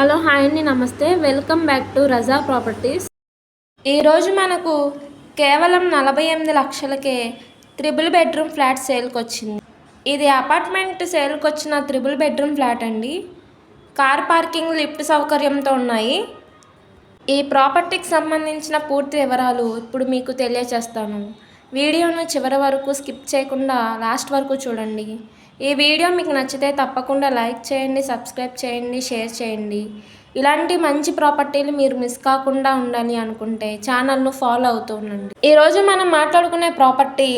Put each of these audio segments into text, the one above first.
Hello hi అండి నమస్తే. Welcome back to Raza properties. ఈరోజు మనకు కేవలం నలభై ఎనిమిది లక్షలకే త్రిబుల్ బెడ్రూమ్ ఫ్లాట్ సేల్కి వచ్చింది ఇది అపార్ట్మెంట్ సేల్కి వచ్చిన త్రిబుల్ బెడ్రూమ్ ఫ్లాట్ అండి. కార్ పార్కింగ్ లిఫ్ట్ సౌకర్యంతో ఉన్నాయి. ఈ ప్రాపర్టీకి సంబంధించిన పూర్తి వివరాలు ఇప్పుడు మీకు తెలియచేస్తాను. వీడియోను చివరి వరకు స్కిప్ చేయకుండా లాస్ట్ వరకు చూడండి. ఈ వీడియో మీకు నచ్చితే తప్పకుండా లైక్ చేయండి సబ్స్క్రైబ్ చేయండి షేర్ చేయండి. ఇలాంటి మంచి ప్రాపర్టీలు మీరు మిస్ కాకుండా ఉండాలి అనుకుంటే ఛానల్ను ఫాలో అవుతూ ఉండండి. ఈరోజు మనం మాట్లాడుకునే property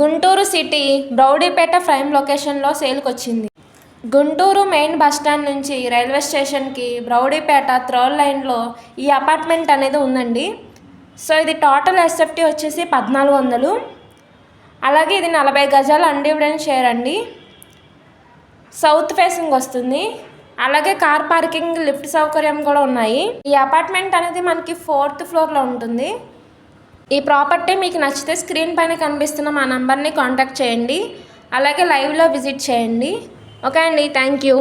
Guntur city Brodipet prime లొకేషన్లో సేల్కి వచ్చింది గుంటూరు మెయిన్ బస్ స్టాండ్ నుంచి రైల్వే స్టేషన్కి బ్రౌడీపేట థర్డ్ లైన్లో ఈ అపార్ట్మెంట్ అనేది ఉందండి. సో ఇది టోటల్ ఎస్ఎఫ్టీ వచ్చేసి పద్నాలుగు వందలు. అలాగే ఇది నలభై గజాలు అన్డివిడెంట్ షేర్ అండి. సౌత్ ఫేసింగ్ వస్తుంది. అలాగే కార్ పార్కింగ్ లిఫ్ట్ సౌకర్యం కూడా ఉన్నాయి. ఈ అపార్ట్మెంట్ అనేది మనకి ఫోర్త్ ఫ్లోర్లో ఉంటుంది. ఈ ప్రాపర్టీ మీకు నచ్చితే స్క్రీన్ పైన కనిపిస్తున్న మా నంబర్ని కాంటాక్ట్ చేయండి. అలాగే లైవ్లో విజిట్ చేయండి. ఓకే అండి థ్యాంక్ యూ